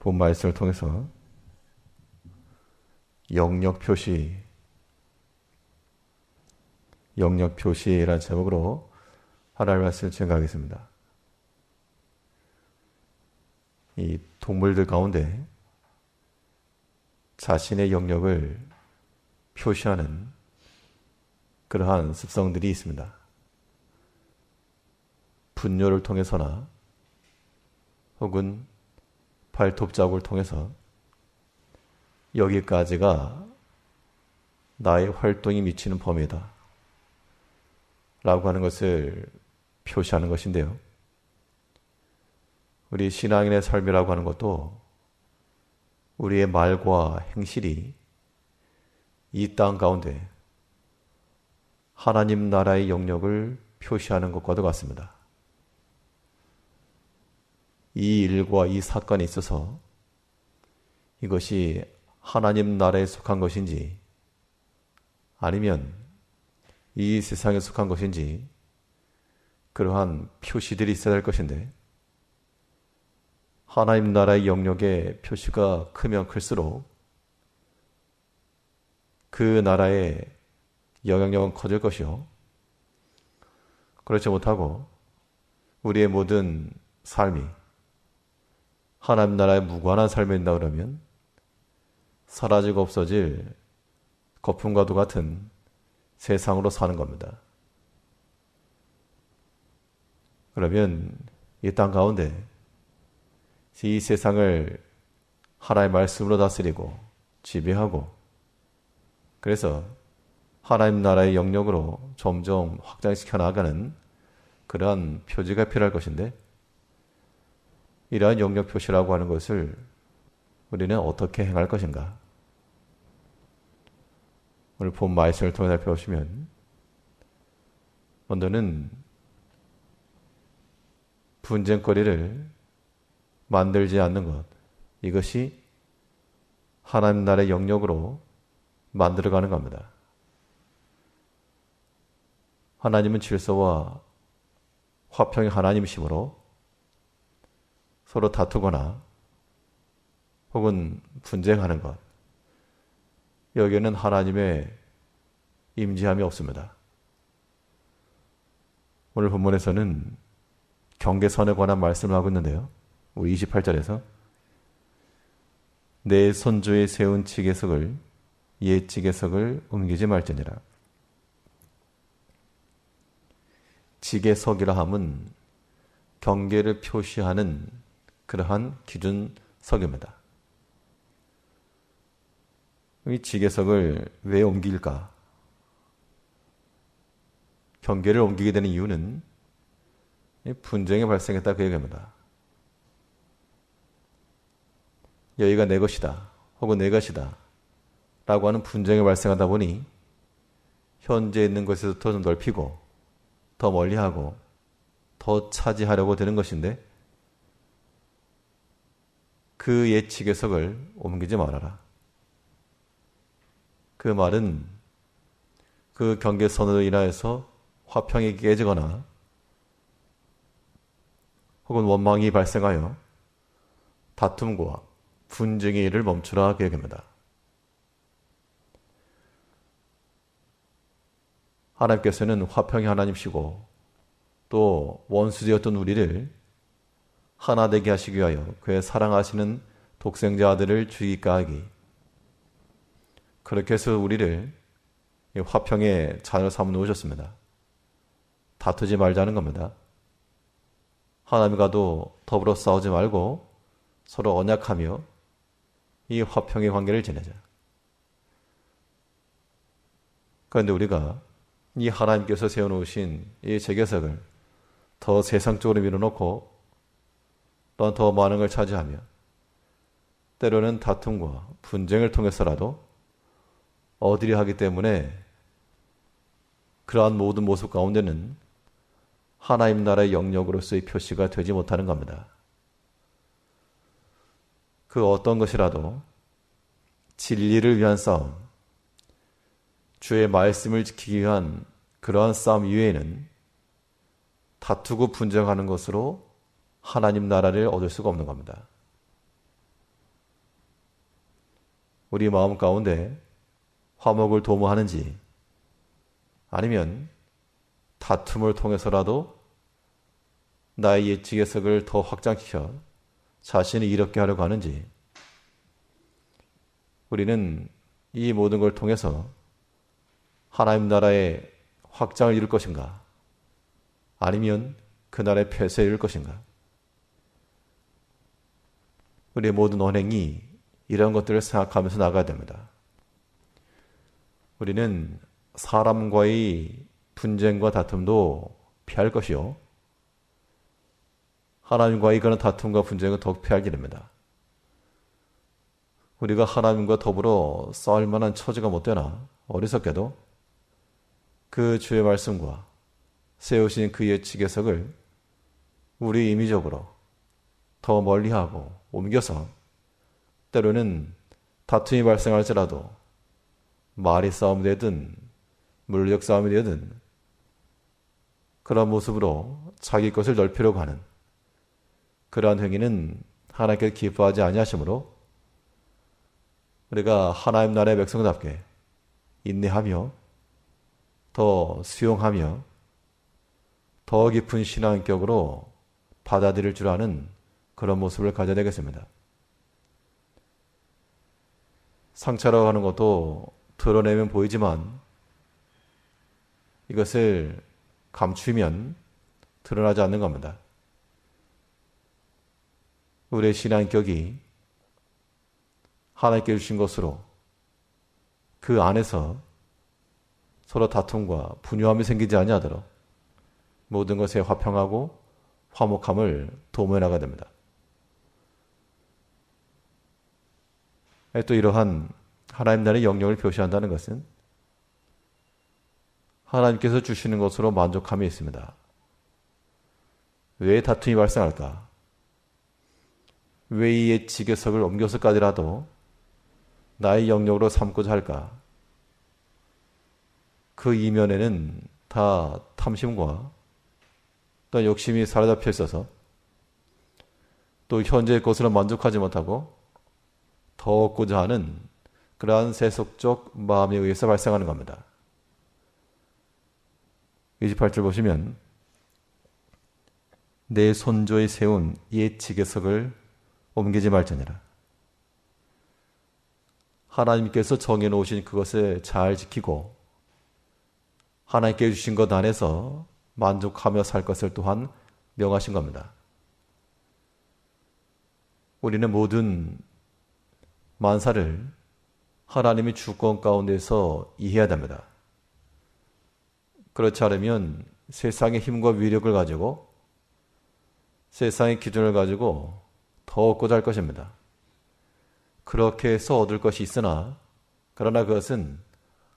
본 말씀을 통해서 영역 표시, 영역 표시라는 제목으로 하나님 말씀을 증가하겠습니다. 이 동물들 가운데 자신의 영역을 표시하는 그러한 습성들이 있습니다. 분뇨를 통해서나 혹은 발톱 자국을 통해서 여기까지가 나의 활동이 미치는 범위다. 라고 하는 것을 표시하는 것인데요. 우리 신앙인의 삶이라고 하는 것도 우리의 말과 행실이 이 땅 가운데 하나님 나라의 영역을 표시하는 것과도 같습니다. 이 일과 이 사건에 있어서 이것이 하나님 나라에 속한 것인지 아니면 이 세상에 속한 것인지 그러한 표시들이 있어야 할 것인데 하나님 나라의 영역의 표시가 크면 클수록 그 나라의 영향력은 커질 것이요. 그렇지 못하고 우리의 모든 삶이 하나님 나라의 무관한 삶이된다 그러면 사라지고 없어질 거품과도 같은 세상으로 사는 겁니다. 그러면 이 땅 가운데 이 세상을 하나의 말씀으로 다스리고 지배하고 그래서 하나님 나라의 영역으로 점점 확장시켜 나가는 그러한 표지가 필요할 것인데 이러한 영역 표시라고 하는 것을 우리는 어떻게 행할 것인가? 오늘 본 말씀을 통해 살펴보시면 먼저는 분쟁거리를 만들지 않는 것. 이것이 하나님 나라의 영역으로 만들어가는 겁니다. 하나님은 질서와 화평의 하나님이시므로 서로 다투거나 혹은 분쟁하는 것. 여기에는 하나님의 임지함이 없습니다. 오늘 본문에서는 경계선에 관한 말씀을 하고 있는데요. 우리 28절에서 내 손주에 세운 지게석을 옛 지게석을 옮기지 말지니라. 지게석이라 함은 경계를 표시하는 그러한 기준석입니다. 이 지게석을 왜 옮길까? 경계를 옮기게 되는 이유는 분쟁이 발생했다 그 얘기입니다. 여기가 내 것이다. 혹은 내 것이다. 라고 하는 분쟁이 발생하다 보니 현재 있는 것에서 더 넓히고 더 멀리하고 더 차지하려고 되는 것인데 그 예측의 석을 옮기지 말아라. 그 말은 그 경계선으로 인하여서 화평이 깨지거나 혹은 원망이 발생하여 다툼과 분쟁의 일을 멈추라 그 얘기입니다. 하나님께서는 화평의 하나님시고 또 원수되었던 우리를 하나 되게 하시기 위하여 그의 사랑하시는 독생자 아들을 주기까 하기 그렇게 해서 우리를 화평의 자녀 삼아 놓으셨습니다. 다투지 말자는 겁니다. 하나님과도 더불어 싸우지 말고 서로 언약하며 이 화평의 관계를 지내자. 그런데 우리가 이 하나님께서 세워놓으신 이 재개석을 더 세상적으로 밀어놓고 또한 더 많은 걸 차지하며 때로는 다툼과 분쟁을 통해서라도 얻으려 하기 때문에 그러한 모든 모습 가운데는 하나님 나라의 영역으로서의 표시가 되지 못하는 겁니다. 그 어떤 것이라도 진리를 위한 싸움, 주의 말씀을 지키기 위한 그러한 싸움 이외에는 다투고 분쟁하는 것으로 하나님 나라를 얻을 수가 없는 겁니다. 우리 마음 가운데 화목을 도모하는지 아니면 다툼을 통해서라도 나의 예측 해석을 더 확장시켜 자신을 이롭게 하려고 하는지 우리는 이 모든 걸 통해서 하나님 나라의 확장을 이룰 것인가? 아니면 그 나라의 폐쇄를 이룰 것인가? 우리의 모든 언행이 이런 것들을 생각하면서 나가야 됩니다. 우리는 사람과의 분쟁과 다툼도 피할 것이요. 하나님과의 그런 다툼과 분쟁은 더욱 피할 길입니다. 우리가 하나님과 더불어 싸울 만한 처지가 못 되나 어리석게도 그 주의 말씀과 세우신 그의 지계석을 우리 임의적으로 더 멀리하고 옮겨서 때로는 다툼이 발생할지라도 말이 싸움이 되든 물리적 싸움이 되든 그런 모습으로 자기 것을 넓히려고 하는 그러한 행위는 하나님께 기뻐하지 아니하시므로 우리가 하나님 나라의 백성답게 인내하며 더 수용하며 더 깊은 신앙격으로 받아들일 줄 아는 그런 모습을 가져야 되겠습니다. 상처라고 하는 것도 드러내면 보이지만 이것을 감추면 드러나지 않는 겁니다. 우리의 신앙격이 하나님께 주신 것으로 그 안에서 서로 다툼과 분유함이 생기지 아니하도록 모든 것에 화평하고 화목함을 도모해 나가야 됩니다. 또 이러한 하나님 나라의 영역을 표시한다는 것은 하나님께서 주시는 것으로 만족함이 있습니다. 왜 다툼이 발생할까? 왜 이의 지게석을 옮겨서까지라도 나의 영역으로 삼고자 할까? 그 이면에는 다 탐심과 또 욕심이 사로잡혀 있어서 또 현재의 것으로 만족하지 못하고 더 얻고자 하는 그러한 세속적 마음에 의해서 발생하는 겁니다. 28절 보시면 내 손조에 세운 옛 지게석을 옮기지 말자니라. 하나님께서 정해놓으신 그것을 잘 지키고 하나님께 주신 것 안에서 만족하며 살 것을 또한 명하신 겁니다. 우리는 모든 만사를 하나님의 주권 가운데서 이해해야 됩니다. 그렇지 않으면 세상의 힘과 위력을 가지고 세상의 기준을 가지고 더 얻고자 할 것입니다. 그렇게 해서 얻을 것이 있으나 그러나 그것은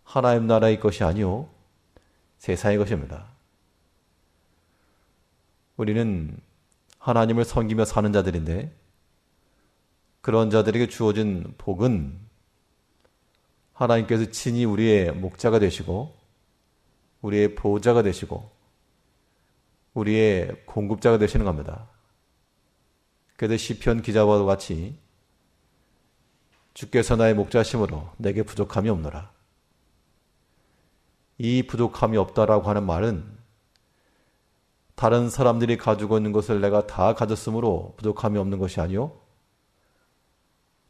하나님 나라의 것이 아니오 세상의 것입니다. 우리는 하나님을 섬기며 사는 자들인데 그런 자들에게 주어진 복은 하나님께서 친히 우리의 목자가 되시고 우리의 보호자가 되시고 우리의 공급자가 되시는 겁니다. 그래서 시편 기자와 같이 주께서 나의 목자심으로 내게 부족함이 없노라. 이 부족함이 없다라고 하는 말은 다른 사람들이 가지고 있는 것을 내가 다 가졌으므로 부족함이 없는 것이 아니요.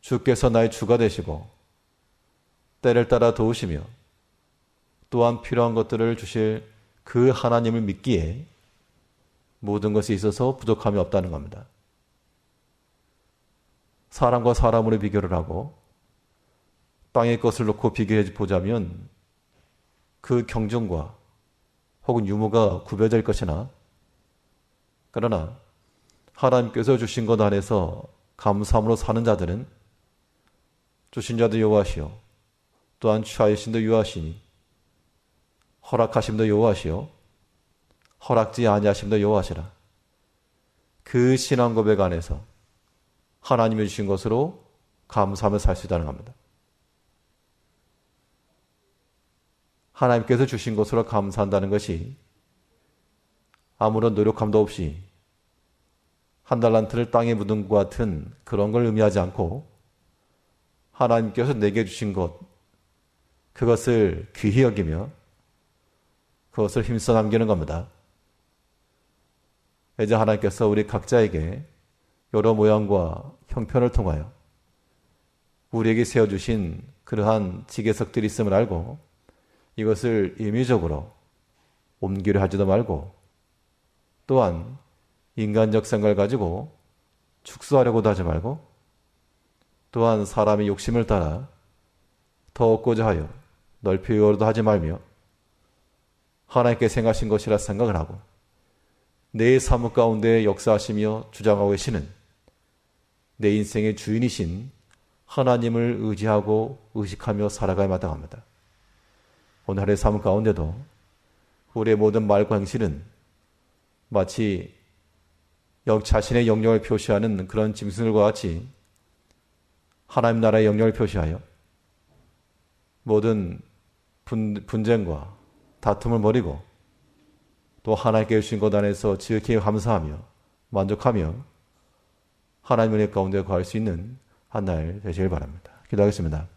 주께서 나의 주가 되시고 때를 따라 도우시며 또한 필요한 것들을 주실 그 하나님을 믿기에 모든 것이 있어서 부족함이 없다는 겁니다. 사람과 사람으로 비교를 하고 땅의 것을 놓고 비교해 보자면 그 경전과 혹은 유무가 구별될 것이나 그러나 하나님께서 주신 것 안에서 감사함으로 사는 자들은 주신 자도 여호와시요 또한 취하여신도 여호와시니 허락하심도 여호와시요 허락지 아니하심도 여호와시라. 그 신앙 고백 안에서 하나님이 주신 것으로 감사하며 살 수 있다는 겁니다. 하나님께서 주신 것으로 감사한다는 것이 아무런 노력함도 없이 한 달란트를 땅에 묻은 것 같은 그런 걸 의미하지 않고 하나님께서 내게 주신 것, 그것을 귀히 여기며 그것을 힘써 남기는 겁니다. 이제 하나님께서 우리 각자에게 여러 모양과 형편을 통하여 우리에게 세워주신 그러한 지게석들이 있음을 알고 이것을 임의적으로 옮기려 하지도 말고 또한 인간적 생각을 가지고 축소하려고도 하지 말고 또한 사람의 욕심을 따라 더 얻고자 하여 넓히려고도 하지 말며 하나님께 생각하신 것이라 생각을 하고 내삶 가운데 역사하시며 주장하고 계시는 내 인생의 주인이신 하나님을 의지하고 의식하며 살아가야 마땅합니다. 오늘의 삶 가운데도 우리의 모든 말과 행실은 마치 자신의 영역을 표시하는 그런 짐승들과 같이 하나님 나라의 영역을 표시하여 모든 분, 분쟁과 다툼을 버리고 또 하나님께 주신 것 안에서 지극히 감사하며 만족하며 하나님의 가운데 거할 수 있는 한 날 되시길 바랍니다. 기도하겠습니다.